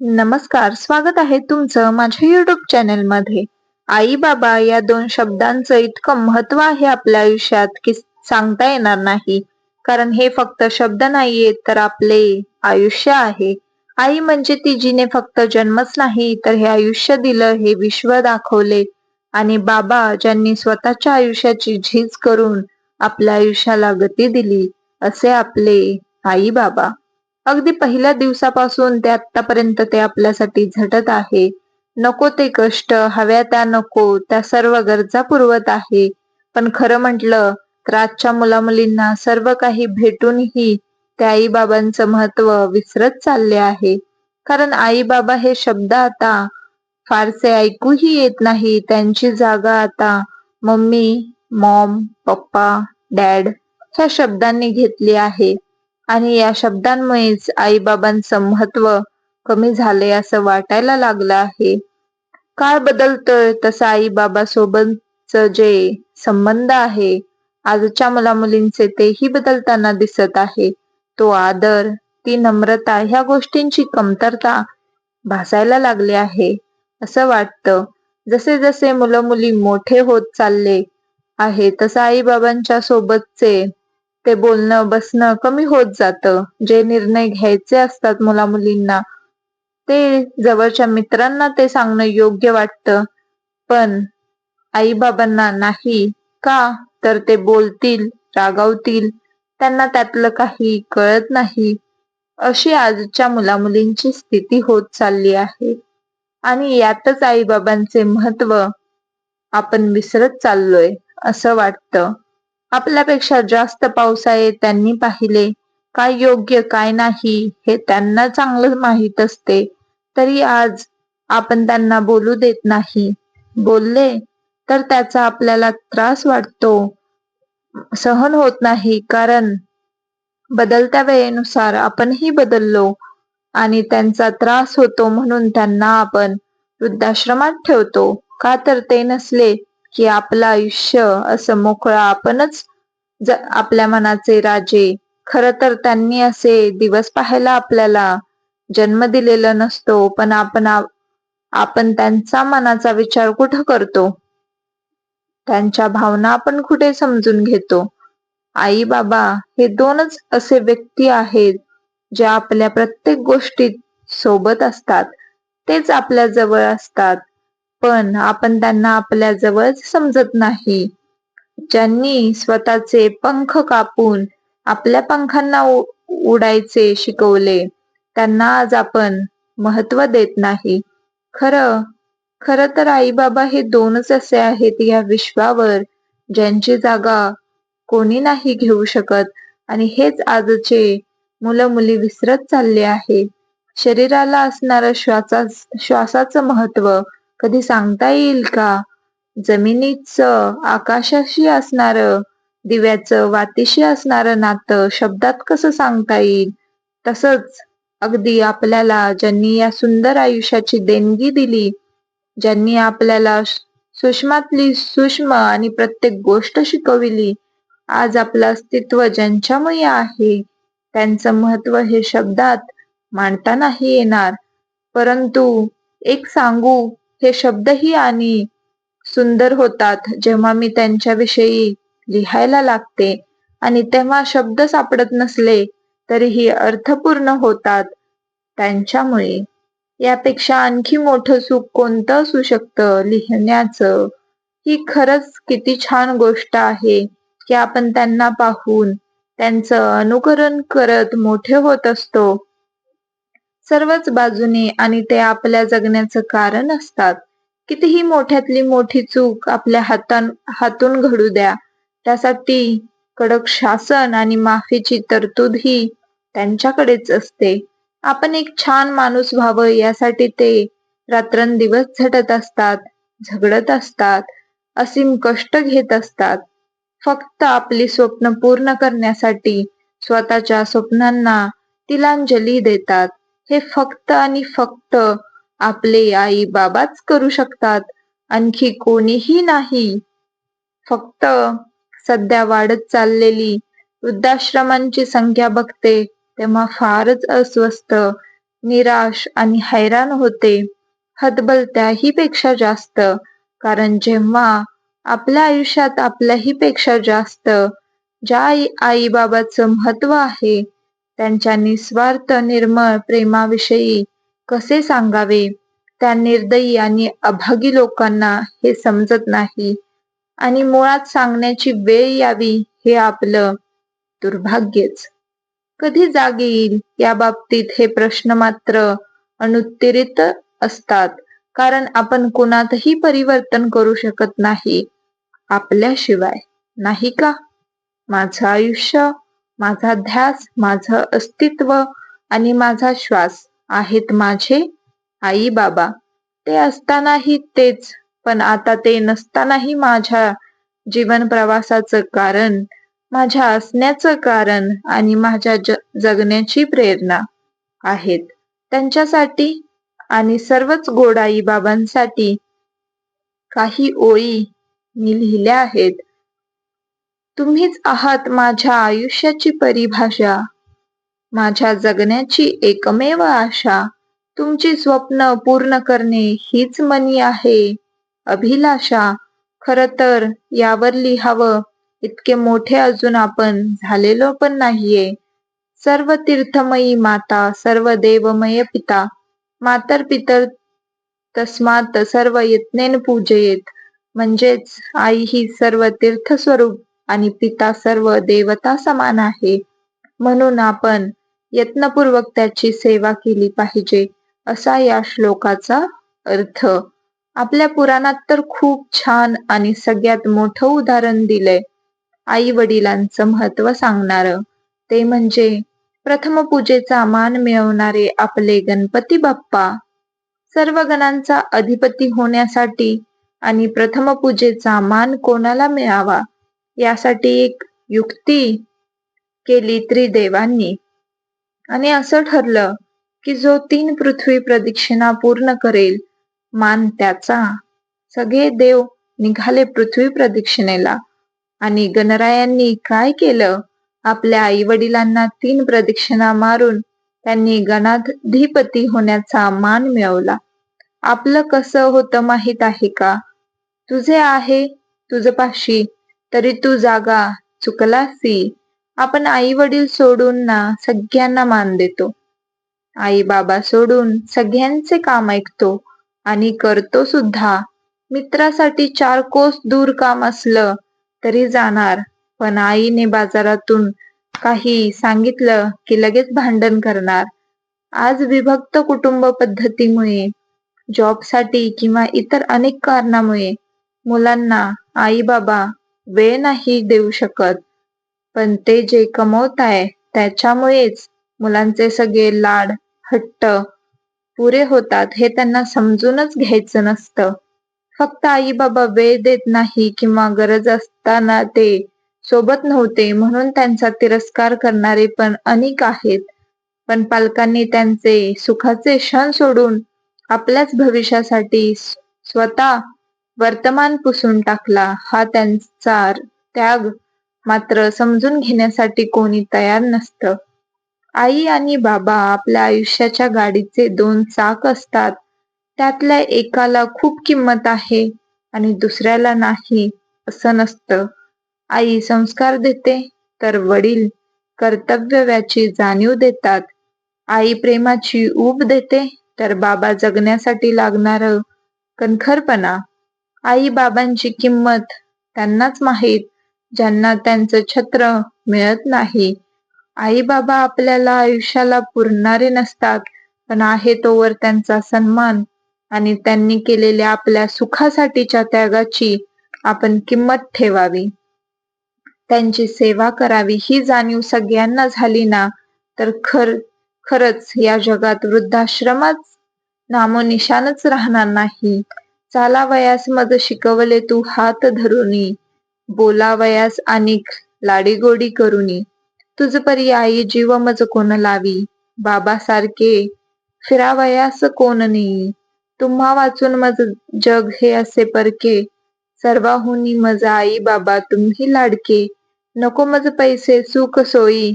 नमस्कार स्वागत आहे तुमचं माझ्या युट्यूब चॅनलमध्ये. आई बाबा या दोन शब्दांचं इतकं महत्त्व आहे आपल्या आयुष्यात की सांगता येणार नाही. कारण हे फक्त शब्द नाहीये तर आपले आयुष्य आहे. आई म्हणजे ती जिने फक्त जन्मच नाही तर हे आयुष्य दिलं हे विश्व दाखवले. आणि बाबा ज्यांनी स्वतःच्या आयुष्याची झीज करून आपल्या आयुष्याला गती दिली असे आपले आई बाबा. अगदी पहिल्या दिवसापासून ते आतापर्यंत ते आपल्यासाठी झटत आहे. नको ते कष्ट हव्या त्या नको त्या सर्व गरजा पुरवत आहे. पण खरं म्हटलं तर आजच्या मुलामुलींना सर्व काही भेटूनही त्या आई बाबांचं महत्त्व विसरत चालले आहे. कारण आई बाबा हे शब्द आता फारसे ऐकूही येत नाही. त्यांची जागा आता मम्मी मॉम पप्पा डॅड ह्या शब्दांनी घेतली आहे. आणि या शब्दांमुळेच आईबाबांचं महत्त्व कमी झाले असं वाटायला लागलं आहे. काळ बदलतोय तसं आई बाबा सोबतच जे संबंध आहे आजच्या मुला मुलींचे तेही बदलताना दिसत आहे. तो आदर ती नम्रता ह्या गोष्टींची कमतरता भासायला लागले आहे असं वाटतं. जसे जसे मुलं मुली मोठे होत चालले आहे तसं आई बाबांच्या सोबतचे ते बोलणं बसणं कमी होत जातं. जे निर्णय घ्यायचे असतात मुला मुलींना ते जवळच्या मित्रांना ते सांगणं योग्य वाटतं. पण आई बाबांना नाही का तर ते बोलतील रागावतील त्यांना त्यातलं काही कळत नाही. अशी आजच्या मुला मुलींची स्थिती होत चालली आहे. आणि यातच आई बाबांचे महत्त्व आपण विसरत चाललोय असं वाटतं. आपल्यापेक्षा जास्त पावसाळे त्यांनी पाहिले. काय योग्य काय नाही हे त्यांना चांगलं माहीत असते. तरी आज आपण त्यांना बोलू देत नाही. बोलले तर त्याचा आपल्याला त्रास वाटतो. सहन होत नाही कारण बदलत्या वेळेनुसार आपणही बदललो आणि त्यांचा त्रास होतो म्हणून त्यांना आपण वृद्धाश्रमात ठेवतो. का तर ते नसले की आपलं आयुष्य असं मोकळं आपणच आपल्या मनाचे राजे खर तर त्यांनी असे दिवस पाहायला आपल्याला जन्म दिलेला नसतो पण आपण आपण त्यांचा मनाचा विचार कुठं करतो? त्यांच्या भावना आपण कुठे समजून घेतो? आई बाबा हे दोनच असे व्यक्ती आहेत जे आपल्या प्रत्येक गोष्टीत सोबत असतात. तेच आपल्या जवळ असतात पण आपण त्यांना आपल्या जवळच समजत नाही. ज्यांनी स्वतःचे पंख कापून आपल्या पंखांना उडायचे शिकवले त्यांना आज आपण महत्त्व देत नाही. खरं खर तर आई बाबा हे दोनच असे आहेत या विश्वावर ज्यांची जागा कोणी नाही घेऊ शकत आणि हेच आजचे मुलं मुली विसरत चालले आहे. शरीराला असणारं श्वासा श्वासाचं महत्त्व कधी सांगता येईल का? जमिनीच आकाशाशी असणार दिव्याचं वातीशी असणारं नातं शब्दात कसं सांगता येईल? तसंच अगदी आपल्याला ज्यांनी या सुंदर आयुष्याची देणगी दिली ज्यांनी आपल्याला सूक्ष्मातली सूक्ष्म आणि प्रत्येक गोष्ट शिकविली आज आपलं अस्तित्व ज्यांच्यामुळे आहे त्यांचं महत्त्व हे शब्दात मांडता नाही येणार. परंतु एक सांगू हे शब्दही आणि सुंदर होतात जेव्हा मी त्यांच्याविषयी लिहायला लागते. आणि तेव्हा शब्द सापडत नसले तरीही अर्थपूर्ण होतात. त्यांच्यामुळे यापेक्षा आणखी मोठं सुख कोणतं असू शकतं? लिहिण्याचं ही खरंच किती छान गोष्ट आहे की आपण त्यांना पाहून त्यांचं अनुकरण करत मोठे होत असतो. सर्वच बाजूने आणि ते आपल्या जगण्याचं कारण असतात. कितीही मोठ्यातली मोठी चूक आपल्या हातान हातून घडू द्या. त्यासाठी कडक शासन आणि माफीची तरतूद ही त्यांच्याकडेच असते. आपण एक छान माणूस व्हावं यासाठी ते रात्रंदिवस झटत असतात झगडत असतात असीम कष्ट घेत असतात. फक्त आपली स्वप्न पूर्ण करण्यासाठी स्वतःच्या स्वप्नांना तिलांजली देतात. हे फक्त आणि फक्त आपले आई बाबाच करू शकतात. आणखी कोणीही नाही. फक्त सध्या वाढत चाललेली वृद्धाश्रमांची संख्या बघते तेव्हा फारच अस्वस्थ निराश आणि हैराण होते. हतबलत्याही पेक्षा जास्त कारण जेव्हा आपल्या आयुष्यात आपल्याही पेक्षा जास्त ज्या आई आई बाबाचं महत्त्व आहे त्यांच्या निस्वार्थ निर्मळ प्रेमाविषयी कसे सांगावे? त्या निर्दयी आणि अभागी लोकांना हे समजत नाही. आणि मुळात सांगण्याची वेळ यावी हे आपलं दुर्भाग्यच. कधी जाग येईल? या बाबतीत हे प्रश्न मात्र अनुत्तरित असतात. कारण आपण कुणातही परिवर्तन करू शकत नाही. आपल्याशिवाय. नाही का? माझं आयुष्य माझा ध्यास माझं अस्तित्व आणि माझा श्वास. आहेत माझे आई बाबा. ते असतानाही तेच पण आता ते नसतानाही माझ्या जीवन प्रवासाचं कारण माझ्या असण्याचं कारण आणि माझ्या जगण्याची प्रेरणा आहेत. त्यांच्यासाठी आणि सर्वच गोड बाबांसाठी काही ओळी मी लिहिल्या आहेत. तुम्हीच आहात माझ्या आयुष्याची परिभाषा. माझ्या जगण्याची एकमेव आशा तुमची स्वप्न पूर्ण करणे हीच मनी आहे. अभिलाषा खर तर यावर लिहावं इतके मोठे अजून आपण झालेलो पण नाहीये. सर्व तीर्थमयी माता सर्व देवमय पिता मातर पितर तस्मात सर्व यत्नेन पूजयेत म्हणजेच आई ही सर्व तीर्थ स्वरूप आणि पिता सर्व देवता समान आहे. म्हणून आपण यत्नपूर्वक त्याची सेवा केली पाहिजे असा या श्लोकाचा अर्थ. आपल्या पुराणात तर खूप छान आणि सगळ्यात मोठं उदाहरण दिलंय आई वडिलांचं महत्त्व सांगणार. ते म्हणजे प्रथम पूजेचा मान मिळवणारे आपले गणपती बाप्पा. सर्व गणांचा अधिपती होण्यासाठी आणि प्रथम पूजेचा मान कोणाला मिळावा यासाठी एक युक्ती केली त्रिदेवांनी. आणि असं ठरलं की जो तीन पृथ्वी प्रदक्षिणा पूर्ण करेल मान त्याचा. सगळे देव निघाले पृथ्वी प्रदक्षिणेला. आणि गणरायांनी काय केलं? आपल्या आई वडिलांना तीन प्रदक्षिणा मारून त्यांनी गणाधिपती होण्याचा मान मिळवला. आपलं कसं होतं माहीत आहे का? तुझे आहे तुझ पाशी तरी तू जागा चुकलासी. आपण आई वडील सोडून ना सगळ्यांना मान देतो. आई बाबा सोडून सगळ्यांचे काम ऐकतो आणि करतो सुद्धा. मित्रासाठी चार कोस दूर काम असलं तरी जाणार. पण आईने बाजारातून काही सांगितलं की लगेच भांडण करणार. आज विभक्त कुटुंब पद्धतीमुळे जॉबसाठी किंवा इतर अनेक कारणामुळे मुलांना आई बाबा वेळ नाही देऊ शकत. पण ते जे कमवत आहे त्याच्यामुळेच मुलांचे सगळे लाड हट्ट पुरे होतात हे त्यांना समजूनच घ्यायचं नसतं. फक्त आई बाबा वेळ देत नाही किंवा गरज असताना ते सोबत नव्हते म्हणून त्यांचा तिरस्कार करणारे पण अनेक आहेत. पण पालकांनी त्यांचे सुखाचे क्षण सोडून आपल्याच भविष्यासाठी स्वतः वर्तमान पुसून टाकला हा त्यांचा त्याग मात्र समजून घेण्यासाठी कोणी तयार नसतं. आई आणि बाबा आपल्या आयुष्याच्या गाडीचे दोन चाक असतात. त्यातल्या एकाला खूप किंमत आहे आणि दुसऱ्याला नाही असं नसतं. आई संस्कार देते तर वडील कर्तव्याची जाणीव देतात. आई प्रेमाची ऊब देते तर बाबा जगण्यासाठी लागणार कणखरपणा. आई बाबांची किंमत त्यांनाच माहीत ज्यांना त्यांचं छत्र मिळत नाही. आई बाबा आपल्याला आयुष्याला पुरणारे नसतात पण आहे तोवर त्यांचा सन्मान आणि त्यांनी केलेल्या आपल्या सुखासाठीच्या त्यागाची आपण किंमत ठेवावी. त्यांची सेवा करावी ही जाणीव सगळ्यांना झाली ना तर खर खरच या जगात वृद्धाश्रमात नामोनिशानच राहणार नाही. चालावयास मज शिकवले तू हात धरुनी. बोलावयास अनेक लाडीगोडी करुनी. तुझ परी आई जीव मज कोण लावी? बाबा सारखे फिरावयास कोण नाही तुम्हा वाचून मज जग हे असे परके. सर्वाहुनी मज आई बाबा तुम्ही लाडके. नको मज पैसे सुख सोयी.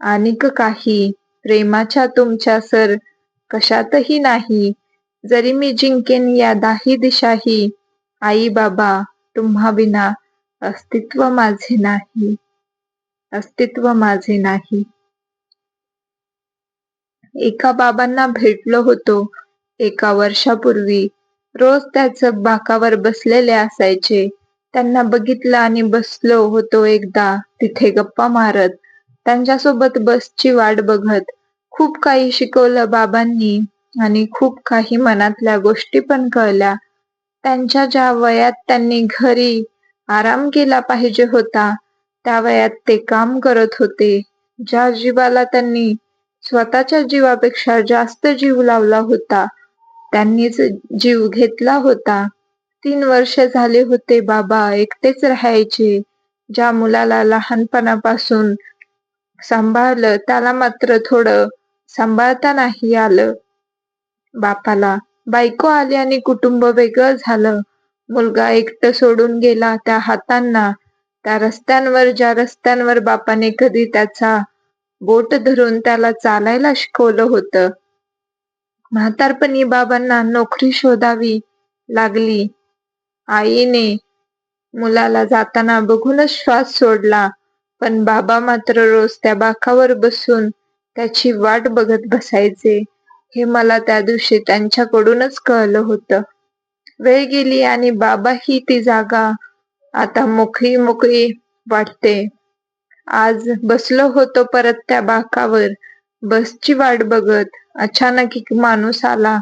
आणिक काही. प्रेमाच्या तुमच्या सर कशातही नाही. जरी मी जिंकेन या दाही दिशाही आई बाबा तुम्हा बिना अस्तित्व माझे नाही. अस्तित्व माझे नाही. एका बाबांना भेटलो होतो. एका वर्षापूर्वी रोज त्याच बाकावर बसलेले असायचे. त्यांना बघितलं आणि बसलो होतो एकदा. तिथे गप्पा मारत त्यांच्यासोबत बसची वाट बघत खूप काही शिकवलं बाबांनी आणि खूप काही मनातल्या गोष्टी पण कळल्या. त्यांच्या ज्या वयात त्यांनी घरी आराम केला पाहिजे होता. त्या वयात ते काम करत होते. ज्या जीवाला त्यांनी स्वतःच्या जीवापेक्षा जास्त जीव लावला होता त्यांनीच जीव घेतला होता. तीन वर्ष झाले होते बाबा एकटेच राहायचे. ज्या मुलाला लहानपणापासून सांभाळलं त्याला मात्र थोडं सांभाळता नाही आलं. बापाला बायको आली आणि कुटुंब वेगळं झालं. मुलगा एकटं सोडून गेला त्या हातांना. त्या रस्त्यांवर ज्या रस्त्यांवर बापाने कधी त्याचा बोट धरून त्याला चालायला शिकवलं होतं. म्हातारपणी बाबांना नोकरी शोधावी लागली. आईने मुलाला जाताना बघूनच श्वास सोडला पण बाबा मात्र रोज त्या बाकावर बसून त्याची वाट बघत बसायचे. हे मला त्या दिवशी त्यांच्याकडूनच कळलं होतं. वेळ गेली आणि बाबा ही ती जागा आता मोकळी मोकळी वाटते. आज बसलो होतो परत त्या बाकावर. बसची वाट बघत अचानक एक माणूस आला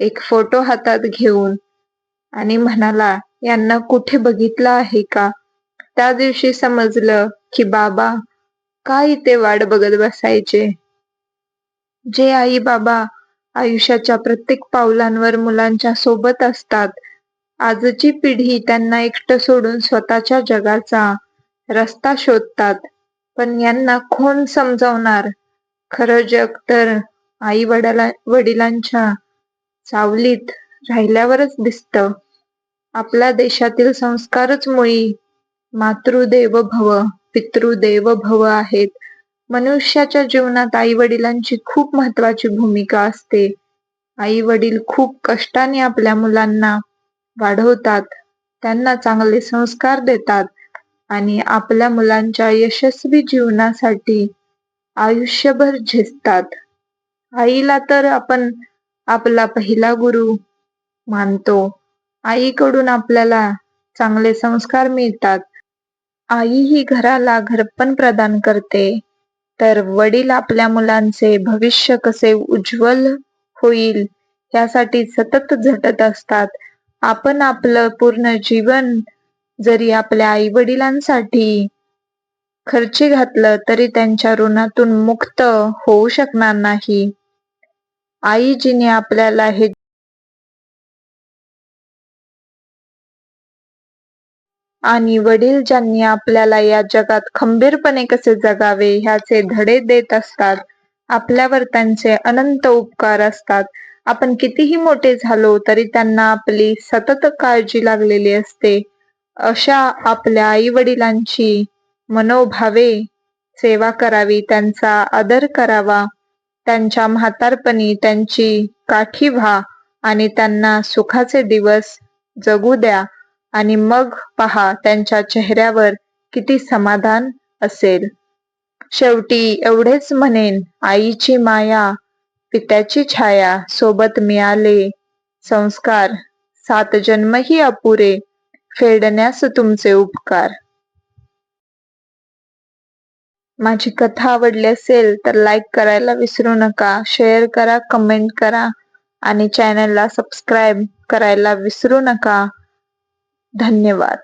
एक फोटो हातात घेऊन. आणि म्हणाला यांना कुठे बघितलं आहे का? त्या दिवशी समजलं की बाबा काय ते वाट बघत बसायचे? जे आई बाबा आयुष्याच्या प्रत्येक पावलांवर मुलांच्या सोबत असतात. आजची पिढी त्यांना एकटं सोडून स्वतःच्या जगाचा रस्ता शोधतात. पण यांना कोण समजावणार? खरं जग तर आई वडिला वडिलांच्या सावलीत राहिल्यावरच दिसत. आपल्या देशातील संस्कारच मुळी मातृदेव भव पितृदेव भव आहेत. मनुष्याच्या जीवनात आई वडिलांची खूप महत्वाची भूमिका असते. आई वडील खूप कष्टाने आपल्या मुलांना वाढवतात त्यांना चांगले संस्कार देतात आणि आपल्या मुलांच्या यशस्वी जीवनासाठी आयुष्यभर झेसतात. आईला तर आपण आपला पहिला गुरु मानतो. आईकडून आपल्याला चांगले संस्कार मिळतात. आई ही घराला घरपण प्रदान करते. तर वडील आपल्या मुलांचे भविष्य कसे उज्ज्वल होईल यासाठी सतत झटत असतात. आपण आपलं पूर्ण जीवन जरी आपल्या आई वडिलांसाठी खर्ची घातलं तरी त्यांच्या ऋणातून मुक्त होऊ शकणार नाही. आई जिने आपल्याला हे आणि वडील ज्यांनी आपल्याला या जगात खंबीरपणे कसे जगावे ह्याचे धडे देत असतात आपल्यावर त्यांचे अनंत उपकार असतात. आपण कितीही मोठे झालो तरी त्यांना आपली सतत काळजी लागलेली असते. अशा आपल्या आई वडिलांची मनोभावे सेवा करावी त्यांचा आदर करावा त्यांच्या म्हातारपणी त्यांची काठी व्हा आणि त्यांना सुखाचे दिवस जगू द्या. आणि मग पहा त्यांच्या चेहऱ्यावर किती समाधान असेल. शेवटी एवढेच म्हणेन आईची माया पित्याची छाया सोबत मिळाले संस्कार सात जन्मही अपुरे फेडण्यास तुमचे उपकार. माझी कथा आवडली असेल तर लाईक करायला विसरू नका शेअर करा कमेंट करा आणि चॅनलला सबस्क्राईब करायला विसरू नका. धन्यवाद.